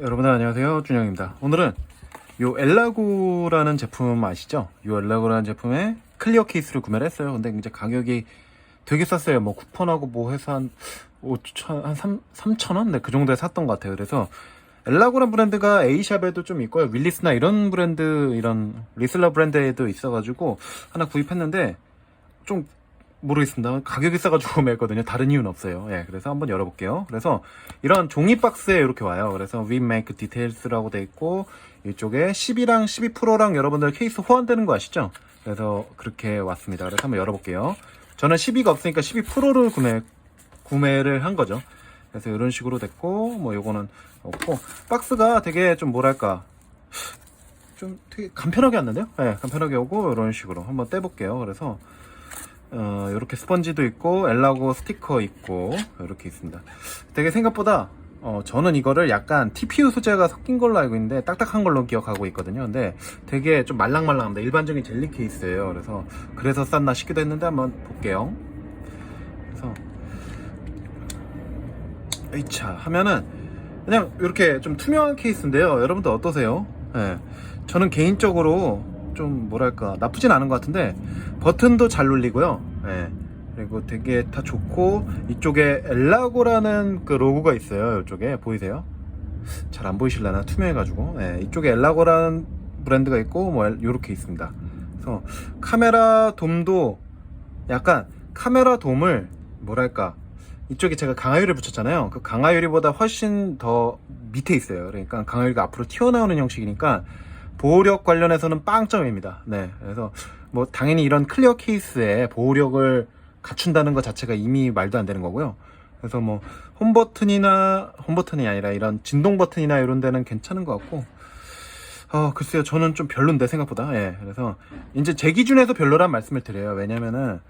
여러분들 안녕하세요. 준영입니다. 오늘은 요 엘라고라는 제품 아시죠? 요 엘라고라는 제품의 클리어 케이스를 구매를 했어요. 근데 이제 가격이 되게 쌌어요. 뭐 쿠폰하고 뭐 해서 한 5천 한 3, 3,000원? 네, 그 정도에 샀던 것 같아요. 그래서 엘라고란 브랜드가 A샵에도 좀 있고요. 윌리스나 이런 브랜드 이런 리슬러 브랜드에도 있어가지고 하나 구입했는데 좀 모르겠습니다. 가격이 싸가지고 구매했거든요. 다른 이유는 없어요. 예, 그래서 한번 열어볼게요. 그래서 이런 종이 박스에 이렇게 와요. 그래서 We Make Details라고 돼 있고 이쪽에 10이랑 12 프로랑 여러분들 케이스 호환되는 거 아시죠? 그래서 그렇게 왔습니다. 그래서 한번 열어볼게요. 저는 12가 없으니까 12 프로를 구매 구매를 한 거죠. 그래서 이런 식으로 됐고 뭐 요거는 없고 박스가 되게 좀 뭐랄까 좀 되게 간편하게 왔는데요? 네, 간편하게 오고 이런 식으로 한번 떼볼게요. 그래서 어, 이렇게 스펀지도 있고 엘라고 스티커 있고 이렇게 있습니다. 되게 생각보다 어, 저는 이거를 약간 TPU 소재가 섞인 걸로 알고 있는데 딱딱한 걸로 기억하고 있거든요. 근데 되게 좀 말랑말랑합니다. 일반적인 젤리 케이스예요. 그래서 그래서 쌌나 싶기도 했는데 한번 볼게요. 그래서 이차 하면은 그냥 이렇게 좀 투명한 케이스인데요. 여러분들 어떠세요? 예. 저는 개인적으로 좀 뭐랄까 나쁘진 않은 것 같은데 버튼도 잘 눌리고요. 예. 그리고 되게 다 좋고 이쪽에 엘라고라는 그 로고가 있어요. 이쪽에 보이세요? 잘 안 보이실라나 투명해가지고 예. 이쪽에 엘라고라는 브랜드가 있고 뭐 이렇게 있습니다. 그래서 카메라 돔도 약간 카메라 돔을 뭐랄까 이쪽에 제가 강화유리 붙였잖아요. 그 강화유리보다 훨씬 더 밑에 있어요. 그러니까 강화유리가 앞으로 튀어나오는 형식이니까 보호력 관련해서는 빵점입니다. 네. 그래서 뭐 당연히 이런 클리어 케이스에 보호력을 갖춘다는 것 자체가 이미 말도 안 되는 거고요. 그래서 뭐 홈 버튼이나 홈 버튼이 아니라 이런 진동 버튼이나 이런 데는 괜찮은 것 같고 어 글쎄요 저는 좀 별론데 생각보다 예 그래서 이제 제 기준에서 별로란 말씀을 드려요 왜냐면은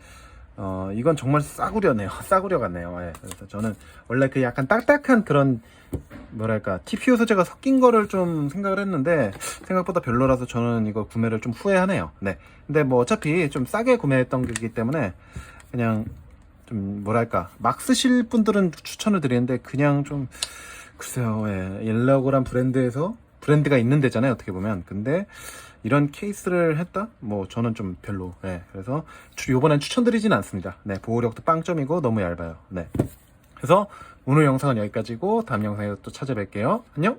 어 이건 정말 싸구려네요. 싸구려 같네요. 예 그래서 저는 원래 그 약간 딱딱한 그런 뭐랄까 TPU 소재가 섞인 거를 좀 생각을 했는데 생각보다 별로라서 저는 이거 구매를 좀 후회하네요. 네. 근데 뭐 어차피 좀 싸게 구매했던 거기 때문에 그냥 좀 뭐랄까 막 쓰실 분들은 추천을 드리는데 그냥 좀 글쎄요. 예, 옐러고란 브랜드에서 브랜드가 있는 데잖아요 어떻게 보면. 근데 이런 케이스를 했다? 뭐 저는 좀 별로 예, 그래서 추- 요번엔 추천드리진 않습니다. 네 보호력도 빵점이고 너무 얇아요. 네. 그래서 오늘 영상은 여기까지고 다음 영상에서 또 찾아뵐게요. 안녕